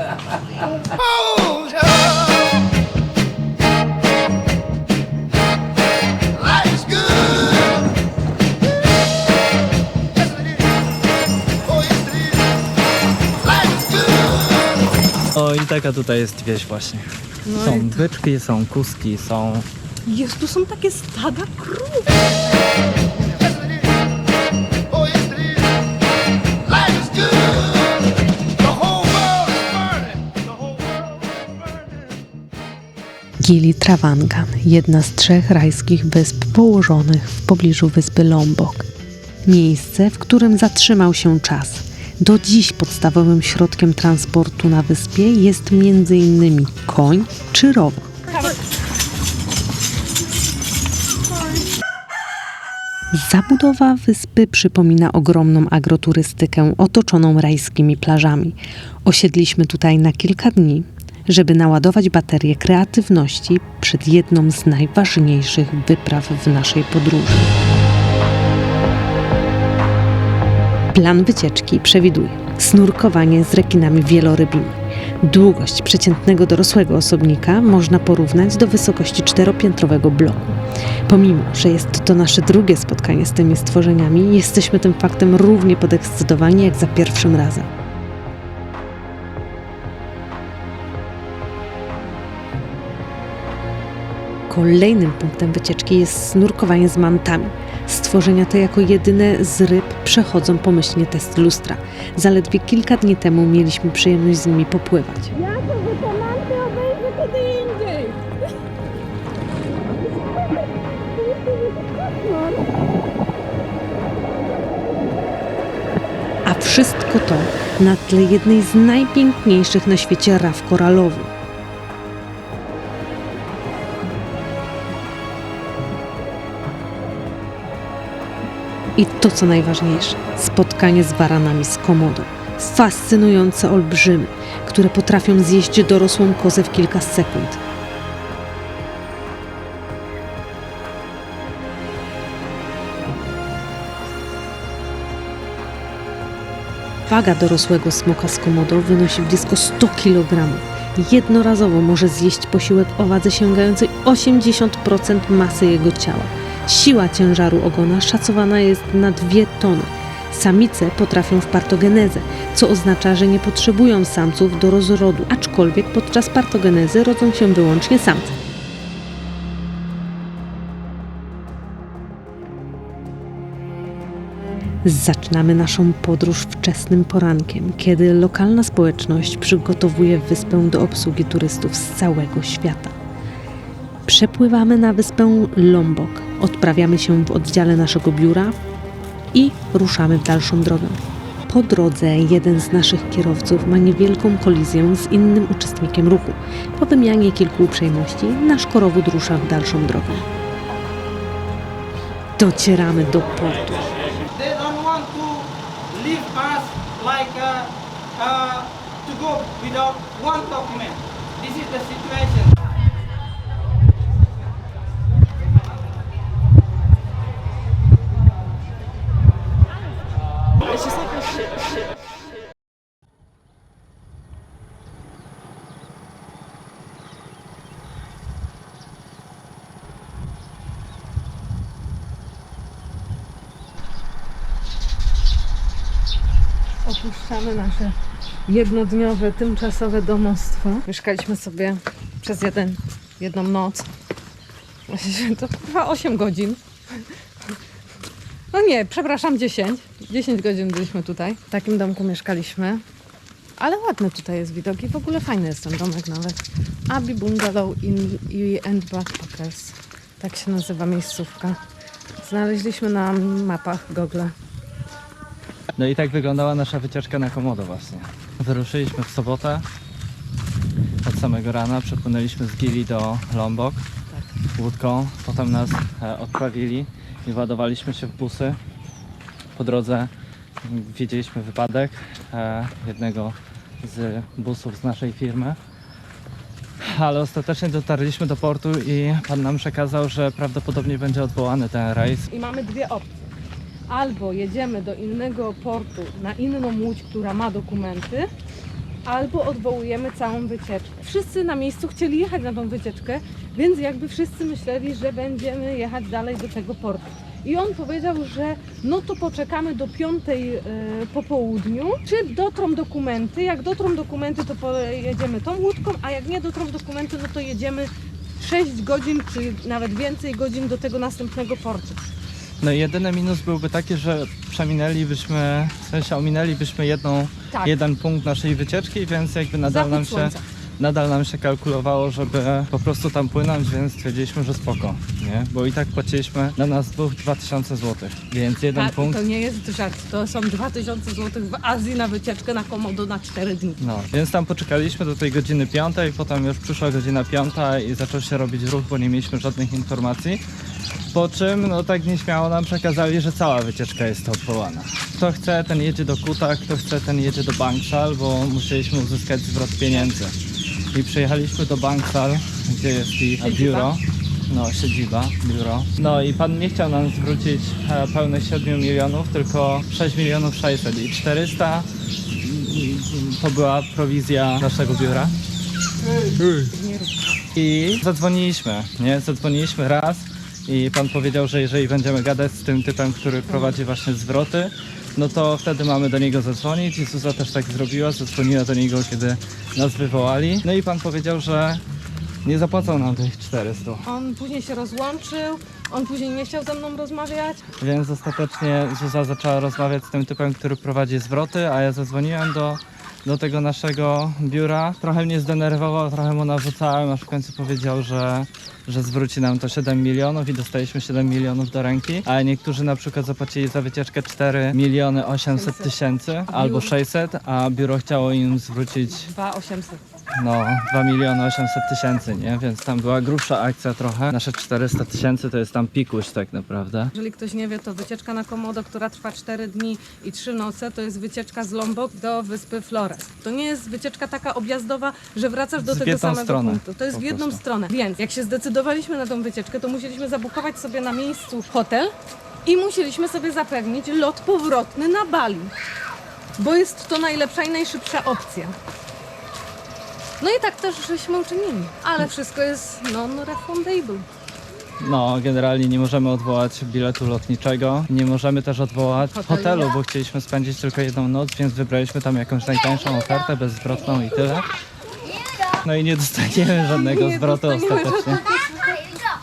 Hold up. Life's good. Yes, it is. Oh, yes, it is. Life's good. O i taka tutaj jest wieś właśnie. No Są i byczki, są kuski, są... Jest, tu są takie stada krów. Gili Trawangan, jedna z trzech rajskich wysp położonych w pobliżu wyspy Lombok. Miejsce, w którym zatrzymał się czas. Do dziś podstawowym środkiem transportu na wyspie jest m.in. koń czy rower. Zabudowa wyspy przypomina ogromną agroturystykę otoczoną rajskimi plażami. Osiedliśmy tutaj na kilka dni, żeby naładować baterię kreatywności przed jedną z najważniejszych wypraw w naszej podróży. Plan wycieczki przewiduje snurkowanie z rekinami wielorybimi. Długość przeciętnego dorosłego osobnika można porównać do wysokości czteropiętrowego bloku. Pomimo, że jest to nasze drugie spotkanie z tymi stworzeniami, jesteśmy tym faktem równie podekscytowani jak za pierwszym razem. Kolejnym punktem wycieczki jest snurkowanie z mantami. Stworzenia te jako jedyne z ryb przechodzą pomyślnie test lustra. Zaledwie kilka dni temu mieliśmy przyjemność z nimi popływać. Ja to obejrzę kiedy indziej. A wszystko to na tle jednej z najpiękniejszych na świecie raf koralowych. I to co najważniejsze, spotkanie z baranami z komodą. Fascynujące olbrzymy, które potrafią zjeść dorosłą kozę w kilka sekund. Waga dorosłego smoka z komodo wynosi blisko 100 kg. Jednorazowo może zjeść posiłek o wadze sięgającej 80% masy jego ciała. Siła ciężaru ogona szacowana jest na 2 tony. Samice potrafią w partogenezę, co oznacza, że nie potrzebują samców do rozrodu, aczkolwiek podczas partogenezy rodzą się wyłącznie samce. Zaczynamy naszą podróż wczesnym porankiem, kiedy lokalna społeczność przygotowuje wyspę do obsługi turystów z całego świata. Przepływamy na wyspę Lombok, odprawiamy się w oddziale naszego biura i ruszamy w dalszą drogę. Po drodze jeden z naszych kierowców ma niewielką kolizję z innym uczestnikiem ruchu. Po wymianie kilku uprzejmości nasz korowód rusza w dalszą drogę. Docieramy do portu. uh, uh, without one document. This is the situation. Opuszczamy nasze jednodniowe, tymczasowe domostwo. Mieszkaliśmy sobie przez jeden, jedną noc. To chyba 8 godzin. No nie, przepraszam, 10. 10 godzin byliśmy tutaj. W takim domku mieszkaliśmy. Ale ładny tutaj jest widok i w ogóle fajny jest ten domek nawet. Abbey Bungalow in, i and Backpackers. Tak się nazywa miejscówka. Znaleźliśmy na mapach Google. No i tak wyglądała nasza wycieczka na Komodo właśnie. Wyruszyliśmy w sobotę od samego rana, przepłynęliśmy z Gili do Lombok łódką, potem nas e, odprawili i ładowaliśmy się w busy. Po drodze widzieliśmy wypadek e, jednego z busów z naszej firmy. Ale ostatecznie dotarliśmy do portu i pan nam przekazał, że prawdopodobnie będzie odwołany ten rejs. I mamy dwie opcje. Albo jedziemy do innego portu na inną łódź, która ma dokumenty, albo odwołujemy całą wycieczkę. Wszyscy na miejscu chcieli jechać na tą wycieczkę, więc jakby wszyscy myśleli, że będziemy jechać dalej do tego portu. I on powiedział, że no to poczekamy do piątej e, po południu, czy dotrą dokumenty. Jak dotrą dokumenty, to pojedziemy tą łódką, a jak nie dotrą dokumenty, no to jedziemy 6 godzin, czy nawet więcej godzin do tego następnego portu. No jedyny minus byłby taki, że przeminęlibyśmy, w sensie ominęlibyśmy jedną, Tak. jeden punkt naszej wycieczki, więc jakby nadal Zachód nam się słońca. Nadal nam się kalkulowało, żeby po prostu tam płynąć, więc stwierdziliśmy, że spoko, nie? Bo i tak płaciliśmy na nas dwóch 2000 zł, więc jeden Tak, punkt to nie jest żart. To są 2000 zł w Azji na wycieczkę na Komodo na 4 dni. No, więc tam poczekaliśmy do tej godziny piątej, potem już przyszła godzina piąta i zaczął się robić ruch, bo nie mieliśmy żadnych informacji. Po czym, no tak nieśmiało nam przekazali, że cała wycieczka jest odwołana. Kto chce, ten jedzie do Kuta, kto chce, ten jedzie do Bangsal, bo musieliśmy uzyskać zwrot pieniędzy. I przyjechaliśmy do Bangsal, gdzie jest i Siedziba. biuro. No, siedziba, biuro. No i pan nie chciał nam zwrócić e, pełnych 7 milionów, tylko 6 milionów 600 i 400 to była prowizja naszego biura. I zadzwoniliśmy, nie? Zadzwoniliśmy raz i pan powiedział, że jeżeli będziemy gadać z tym typem, który prowadzi właśnie zwroty, no to wtedy mamy do niego zadzwonić i Zuza też tak zrobiła, zadzwoniła do niego, kiedy nas wywołali. No i pan powiedział, że nie zapłacą nam tych 400. On później się rozłączył, on później nie chciał ze mną rozmawiać. Więc ostatecznie Zuza zaczęła rozmawiać z tym typem, który prowadzi zwroty, a ja zadzwoniłem do, do tego naszego biura. Trochę mnie zdenerwował, trochę mu narzucałem, aż w końcu powiedział, że, że zwróci nam to 7 milionów i dostaliśmy 7 milionów do ręki, a niektórzy na przykład zapłacili za wycieczkę 4 miliony 800 tysięcy albo 600, a biuro chciało im zwrócić 2800. no 2 miliony 800 tysięcy, nie? Więc tam była grubsza akcja trochę. Nasze 400 tysięcy to jest tam pikuś tak naprawdę. Jeżeli ktoś nie wie, to wycieczka na Komodo, która trwa 4 dni i 3 noce, to jest wycieczka z Lombok do wyspy To nie jest wycieczka taka objazdowa, że wracasz do tego samego stronę, punktu. To jest po w jedną prostu. stronę. Więc jak się zdecydowaliśmy na tą wycieczkę, to musieliśmy zabukować sobie na miejscu hotel i musieliśmy sobie zapewnić lot powrotny na Bali. Bo jest to najlepsza i najszybsza opcja. No i tak też żeśmy uczynili. Ale wszystko jest non-refundable. No, generalnie nie możemy odwołać biletu lotniczego, nie możemy też odwołać Hotelu. bo chcieliśmy spędzić tylko jedną noc, więc wybraliśmy tam jakąś najtańszą ofertę, bezzwrotną i tyle. No i nie dostaniemy żadnego zwrotu ostatecznie.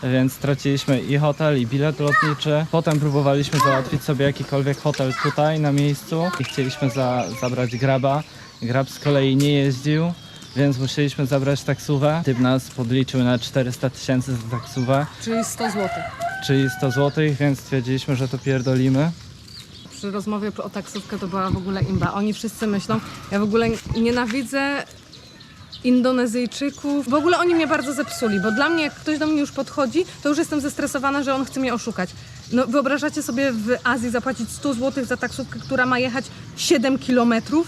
Więc straciliśmy i hotel, i bilet lotniczy. Potem próbowaliśmy załatwić sobie jakikolwiek hotel tutaj na miejscu i chcieliśmy za, zabrać graba. Grab z kolei nie jeździł, więc musieliśmy zabrać taksówę. Typ nas podliczył na 400 tysięcy za taksówę Czyli 100 zł. czyli 100 zł, więc stwierdziliśmy, że to pierdolimy. przy rozmowie o taksówkę to była w ogóle imba. Oni wszyscy myślą, ja w ogóle nienawidzę Indonezyjczyków. W ogóle oni mnie bardzo zepsuli, bo dla mnie jak ktoś do mnie już podchodzi, to już jestem zestresowana, że on chce mnie oszukać. No wyobrażacie sobie w Azji zapłacić 100 zł za taksówkę, która ma jechać 7 kilometrów?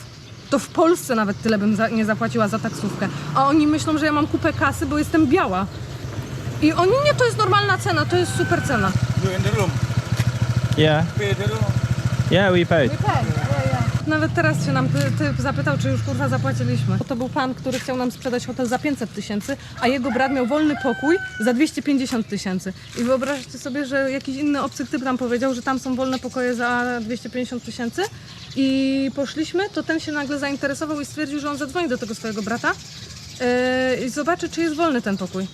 To w Polsce nawet tyle bym za, nie zapłaciła za taksówkę. A oni myślą, że ja mam kupę kasy, bo jestem biała. I oni nie, to jest normalna cena, to jest super cena. You in the room. Yeah, Pay the room. yeah, we paid. Nawet teraz się nam ty, typ zapytał, czy już kurwa zapłaciliśmy. To był pan, który chciał nam sprzedać hotel za 500 tysięcy, a jego brat miał wolny pokój za 250 tysięcy. I wyobraźcie sobie, że jakiś inny obcy typ nam powiedział, że tam są wolne pokoje za 250 tysięcy i poszliśmy, to ten się nagle zainteresował i stwierdził, że on zadzwoni do tego swojego brata yy, i zobaczy, czy jest wolny ten pokój.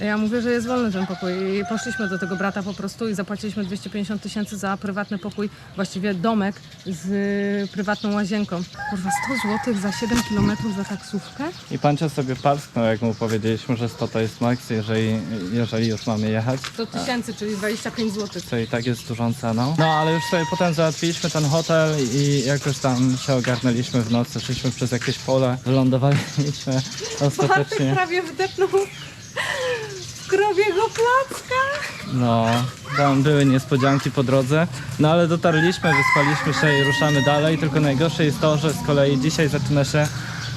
Ja mówię, że jest wolny ten pokój i poszliśmy do tego brata po prostu i zapłaciliśmy 250 tysięcy za prywatny pokój, właściwie domek z y, prywatną łazienką. Kurwa, 100 zł za 7 kilometrów za taksówkę? I pancio sobie parsknął, jak mu powiedzieliśmy, że 100 to jest maks, jeżeli, jeżeli już mamy jechać. 100 tysięcy, czyli 25 zł. Co i tak jest dużą ceną. No ale już sobie potem załatwiliśmy ten hotel i jakoś tam się ogarnęliśmy w nocy, szliśmy przez jakieś pole, wylądowaliśmy Bartek ostatecznie. prawie wdepnął krowiego placka. No, tam były niespodzianki po drodze, no ale dotarliśmy, wyspaliśmy się i ruszamy dalej, tylko najgorsze jest to, że z kolei dzisiaj zaczyna się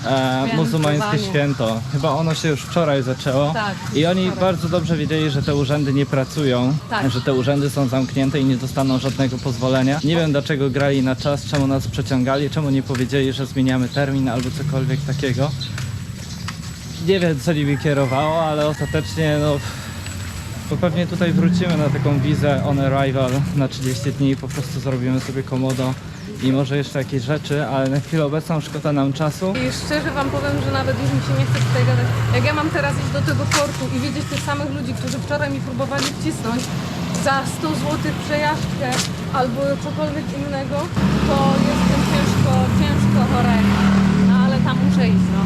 e, muzułmańskie święto. Chyba ono się już wczoraj zaczęło. Tak, I oni wczoraj. bardzo dobrze wiedzieli, że te urzędy nie pracują, Tak. że te urzędy są zamknięte i nie dostaną żadnego pozwolenia. Nie wiem dlaczego grali na czas, czemu nas przeciągali, czemu nie powiedzieli, że zmieniamy termin albo cokolwiek takiego. Nie wiem co nimi kierowało, ale ostatecznie no bo pewnie tutaj wrócimy na taką wizę on arrival na 30 dni po prostu zrobimy sobie komodo i może jeszcze jakieś rzeczy, ale na chwilę obecną szkoda nam czasu. I szczerze wam powiem, że nawet już mi się nie chce tutaj gadać. Jak ja mam teraz iść do tego portu i widzieć tych samych ludzi, którzy wczoraj mi próbowali wcisnąć za 100 zł przejażdżkę albo cokolwiek innego, to jestem ciężko, ciężko chorego. Tam iść, no.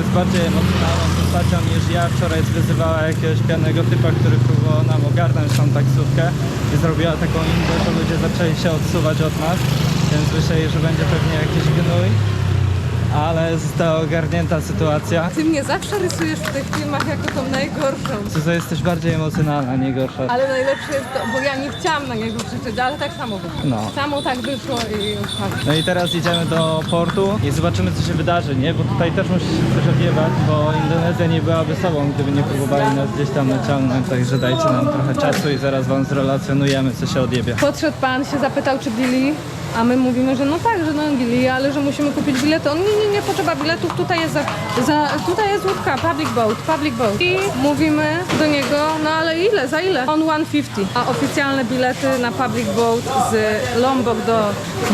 Jest bardziej emocjonalną postacią niż ja. Wczoraj zwyzywała jakiegoś pijanego typa, który próbował nam ogarnąć tą taksówkę i zrobiła taką indę, że ludzie zaczęli się odsuwać od nas, więc myśleli, że będzie pewnie jakiś gnój. Ale została ogarnięta sytuacja. Ty mnie zawsze rysujesz w tych filmach jako tą najgorszą. Zuza jesteś bardziej emocjonalna, nie gorsza. Ale najlepsze jest to, bo ja nie chciałam na niego krzyczeć, ale tak samo wyszło. No. Samo tak wyszło i już tak. No i teraz idziemy do portu i zobaczymy co się wydarzy, nie? Bo tutaj też musi się coś odjebać, bo Indonezja nie byłaby sobą, gdyby nie próbowali nas gdzieś tam naciągnąć, także dajcie nam trochę czasu i zaraz wam zrelacjonujemy co się odjebie. Podszedł pan, się zapytał, czy Billy, a my mówimy, że no tak, że no Billy, ale że musimy kupić bilety. On nie, nie, nie potrzeba biletów, tutaj jest, za, za, tutaj jest łódka, public boat, public boat. I mówimy do niego, no ale ile, za ile? On 150. A oficjalne bilety na public boat z Lombok do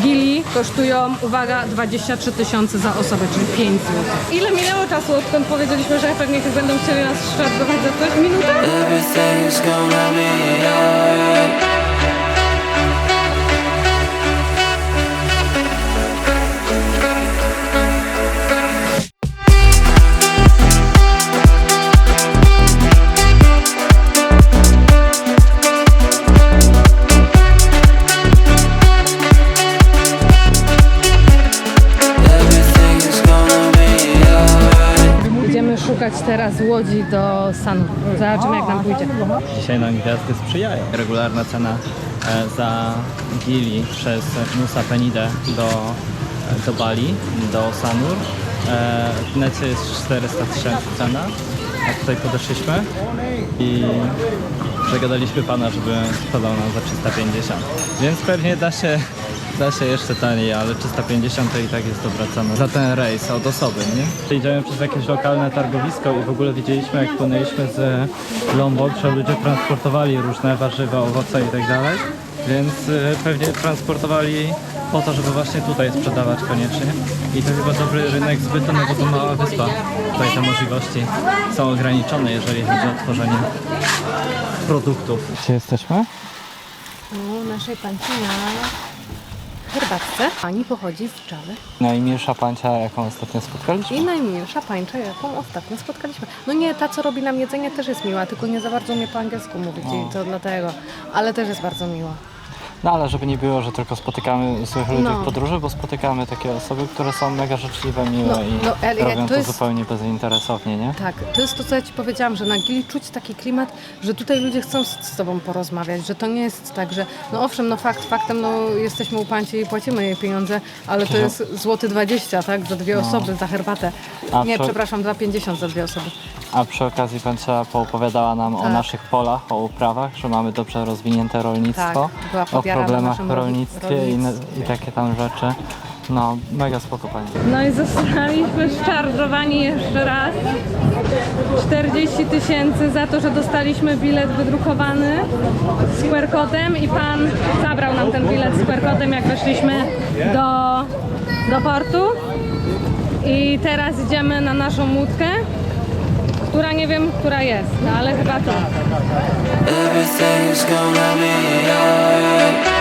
Gili kosztują, uwaga, 23 tysiące za osobę, czyli 5 zł. Ile minęło czasu, odkąd powiedzieliśmy, że pewnie będą chcieli nas szarżować za coś? Minutę? Do Sanu. Zobaczymy jak nam pójdzie. Dzisiaj nam gwiazdy sprzyjają. Regularna cena e, za gili przez Nusa Penidę do, e, do Bali, do Sanur. E, w necie jest 400 tysięcy cena, a tutaj podeszliśmy i przegadaliśmy pana, żeby sprzedał nam za 350. Więc pewnie da się, da się jeszcze taniej, ale 350 to i tak jest dobra cena za ten rejs od osoby, nie? Idziemy przez jakieś lokalne targowisko i w ogóle widzieliśmy jak płynęliśmy z Lombok, że ludzie transportowali różne warzywa, owoce i tak dalej. Więc y, pewnie transportowali po to, żeby właśnie tutaj sprzedawać koniecznie. I to chyba dobry rynek zbytu, no bo to mała wyspa. Tutaj te możliwości są ograniczone, jeżeli chodzi o tworzenie produktów. Gdzie jesteśmy? U naszej panci na herbatce. Pani pochodzi z Dżawy. Najmilsza pancia, jaką ostatnio spotkaliśmy. I najmilsza pańcza, jaką ostatnio spotkaliśmy. No nie, ta co robi nam jedzenie też jest miła, tylko nie za bardzo umie po angielsku mówić i to dlatego. Ale też jest bardzo miła. No ale żeby nie było, że tylko spotykamy złych ludzi No. w podróży, bo spotykamy takie osoby, które są mega życzliwe, miłe No, i no, ale jak robią to to, jest- zupełnie bezinteresownie, nie? Tak, to jest to, co ja Ci powiedziałam, że na Gili czuć taki klimat, że tutaj ludzie chcą z, z Tobą porozmawiać, że to nie jest tak, że no owszem, no fakt, faktem, no jesteśmy u Panci i płacimy jej pieniądze, ale to jest złoty 20, tak, za dwie osoby, za herbatę. A nie, przy- przepraszam, za 50 za dwie osoby. A przy okazji pancia poopowiadała nam o Tak. naszych polach, o uprawach, że mamy dobrze rozwinięte rolnictwo, Tak, była o podjarana problemach naszym w rolnictwie i, na- i takie tam rzeczy. No, mega spoko pani. No i zostaliśmy szczarżowani jeszcze raz. 40 tysięcy za to, że dostaliśmy bilet wydrukowany z QR-kodem i pan zabrał nam ten bilet z QR-kodem, jak weszliśmy do, do portu. I teraz idziemy na naszą łódkę, która nie wiem, która jest, no ale chyba to. Everything's gonna be alright.